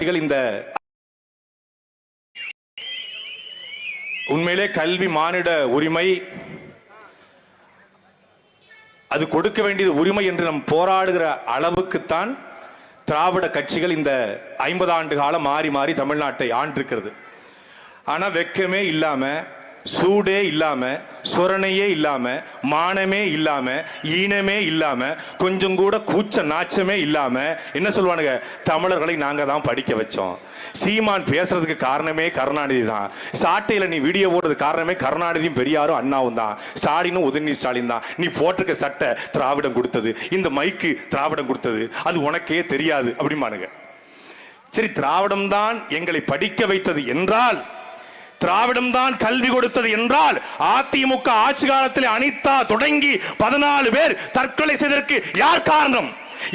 கட்சிகள் இந்த உண்மையிலே கல்வி மானிட உரிமை. அது கொடுக்க வேண்டியது உரிமை என்று நம் போராடுகிற அளவுக்குத்தான் திராவிட கட்சிகள் இந்த ஐம்பது ஆண்டு காலம் மாறி மாறி தமிழ்நாட்டை ஆண்டிருக்கிறது. ஆனா வெக்கமே இல்லாம சூடே இல்லாமல் சொரணையே இல்லாமல் மானமே இல்லாமல் ஈனமே இல்லாமல் கொஞ்சம் கூட கூச்ச நாச்சமே இல்லாமல் என்ன சொல்லுவானுங்க தமிழர்களை நாங்கள் தான் படிக்க வச்சோம். சீமான் பேசுறதுக்கு காரணமே கருணாநிதி தான். சாட்டையில் நீ வீடியோ போடுறது காரணமே கருணாநிதியும் பெரியாரும் அண்ணாவும் தான். ஸ்டாலினும் உதயநிதி ஸ்டாலின் தான். நீ போட்டிருக்க சட்டை திராவிடம் கொடுத்தது. இந்த மைக்கு திராவிடம் கொடுத்தது. அது உனக்கே தெரியாது அப்படிமானுங்க சரி திராவிடம் தான் எங்களை படிக்க வைத்தது என்றால் திராவிடம் தான் கல்வி கொடுத்தது என்றால் அதிமுக ஆட்சி காலத்தில் அனிதா தொடங்கி பதினாலு பேர் தற்கொலை செய்ததற்கு யார் காரணம்?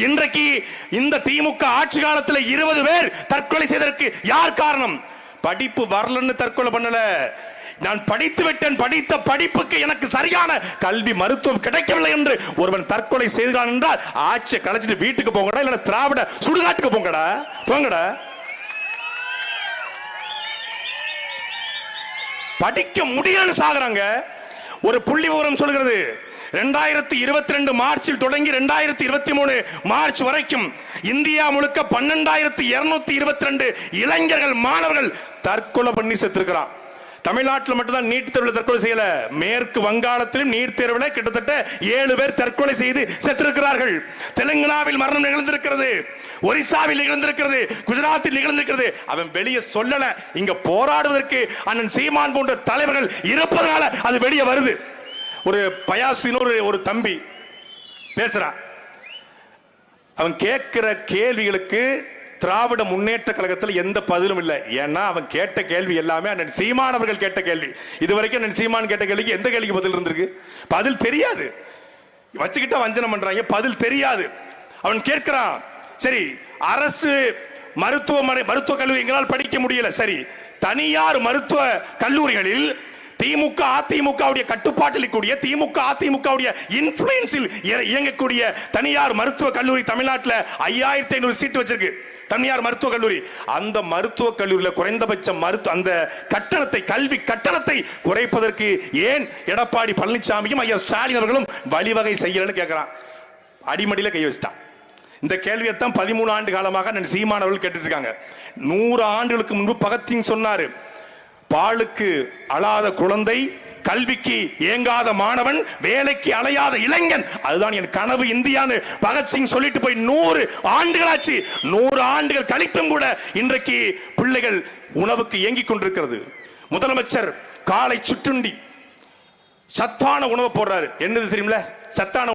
இன்றைக்கு இந்த திமுக ஆட்சி காலத்தில் இருபது பேர் தற்கொலை செய்ததற்கு யார் காரணம்? படிப்பு வரலன்னு தற்கொலை பண்ணல. நான் படித்து விட்டேன். படித்த படிப்புக்கு எனக்கு சரியான கல்வி மருத்துவம் கிடைக்கவில்லை என்று ஒருவன் தற்கொலை செய்தான் என்றால் ஆட்சியை கலைச்சிட்டு வீட்டுக்கு போங்கடா இல்ல திராவிட சுடுகாட்டுக்கு போங்கடா போங்கடா. படிக்க முடியலன்னு சாகுறாங்க. ஒரு புள்ளி விவரம் சொல்கிறது ரெண்டாயிரத்தி இருபத்தி ரெண்டு மார்ச்சில் தொடங்கி ரெண்டாயிரத்தி இருபத்தி மூணு மார்ச் வரைக்கும் இந்தியா முழுக்க பன்னெண்டாயிரத்தி இருநூத்தி இருபத்தி ரெண்டு இளைஞர்கள் மாணவர்கள் தற்கொலை பண்ணி செத்துருக்கிறான் தமிழ்நாட்டில் மட்டும்தான் நீட் தேர்வில் தற்கொலை செய்யல. மேற்கு வங்காளத்திலும் நீட் தேர்வில் கிட்டத்தட்ட ஏழு பேர் தற்கொலை செய்து செத்திருக்கிறார்கள். தெலுங்கானாவில் மரணம் நிகழ்ந்திருக்கிறது. ஒரிசாவில் நிகழ்ந்திருக்கிறது. குஜராத்தில் நிகழ்ந்திருக்கிறது. அவன் வெளியே சொல்லல. இங்க போராடுவதற்கு அண்ணன் சீமான் போன்ற தலைவர்கள் இருப்பதனால அது வெளியே வருது. ஒரு பயாசின் ஒரு ஒரு தம்பி பேசுறான். அவன் கேட்கிற கேள்விகளுக்கு திராவிட முன்னேற்ற கழகத்தில் எந்த பதிலும் இல்லை. ஏன்னா அவன் கேட்ட கேள்வி எல்லாமே அண்ணன் சீமான் அவர்கள் கேட்ட கேள்வி. இதுவரைக்கும் அண்ணன் சீமான் கேட்ட கேள்விக்கு எந்த கேள்விக்கு பதில் இருந்திருக்கு? பதில் தெரியாது. வச்சுக்கிட்ட வஞ்சனம் பண்றாங்க. பதில் தெரியாது. அவன் கேட்கிறான் சரி அரசு மருத்துவமனை மருத்துவ கல்லூரி எங்களால் படிக்க முடியல. சரி தனியார் மருத்துவ கல்லூரிகளில் திமுக அதிமுகவுடைய கட்டுப்பாட்டில் கூடிய திமுக அதிமுகவுடைய இன்ஃபுளுன்ஸில் இயங்கக்கூடிய தனியார் மருத்துவ கல்லூரி தமிழ்நாட்டில் ஐயாயிரத்தி ஐநூறு சீட்டு வச்சிருக்கு. தனியார் மருத்துவக் கல்லூரி. அந்த மருத்துவக் கல்லூரியில் குறைந்தபட்ச மருத்துவ அந்த கட்டணத்தை கல்வி கட்டணத்தை குறைப்பதற்கு ஏன் எடப்பாடி பழனிசாமியும் ஐயா ஸ்டாலின் அவர்களும் வழிவகை செய்யலன்னு கேட்கிறான் அடிமடியில் கை வச்சிட்டான். இந்த கேள்வியைத்தான் பதிமூணு ஆண்டு காலமாக நான் சீமானவர்கள் கேட்டுட்டு இருக்காங்க நூறு ஆண்டுகளுக்கு முன்பு பகத்சிங் சொன்னார் பாலுக்கு அழாத குழந்தை கல்விக்கு ஏங்காத மாணவன் வேலைக்கு அலையாத இளைஞன். அதுதான் என் கனவு இந்தியான்னு பகத்சிங் சொல்லிட்டு போய் நூறு ஆண்டுகளாச்சு. நூறு ஆண்டுகள் கழித்தும் கூட இன்றைக்கு பிள்ளைகள் உணவுக்கு இயங்கிக் கொண்டிருக்கிறது. முதலமைச்சர் காலை சுற்றுண்டி சத்தான உணவு போடுறாரு. என்னது தெரியுமில சத்தான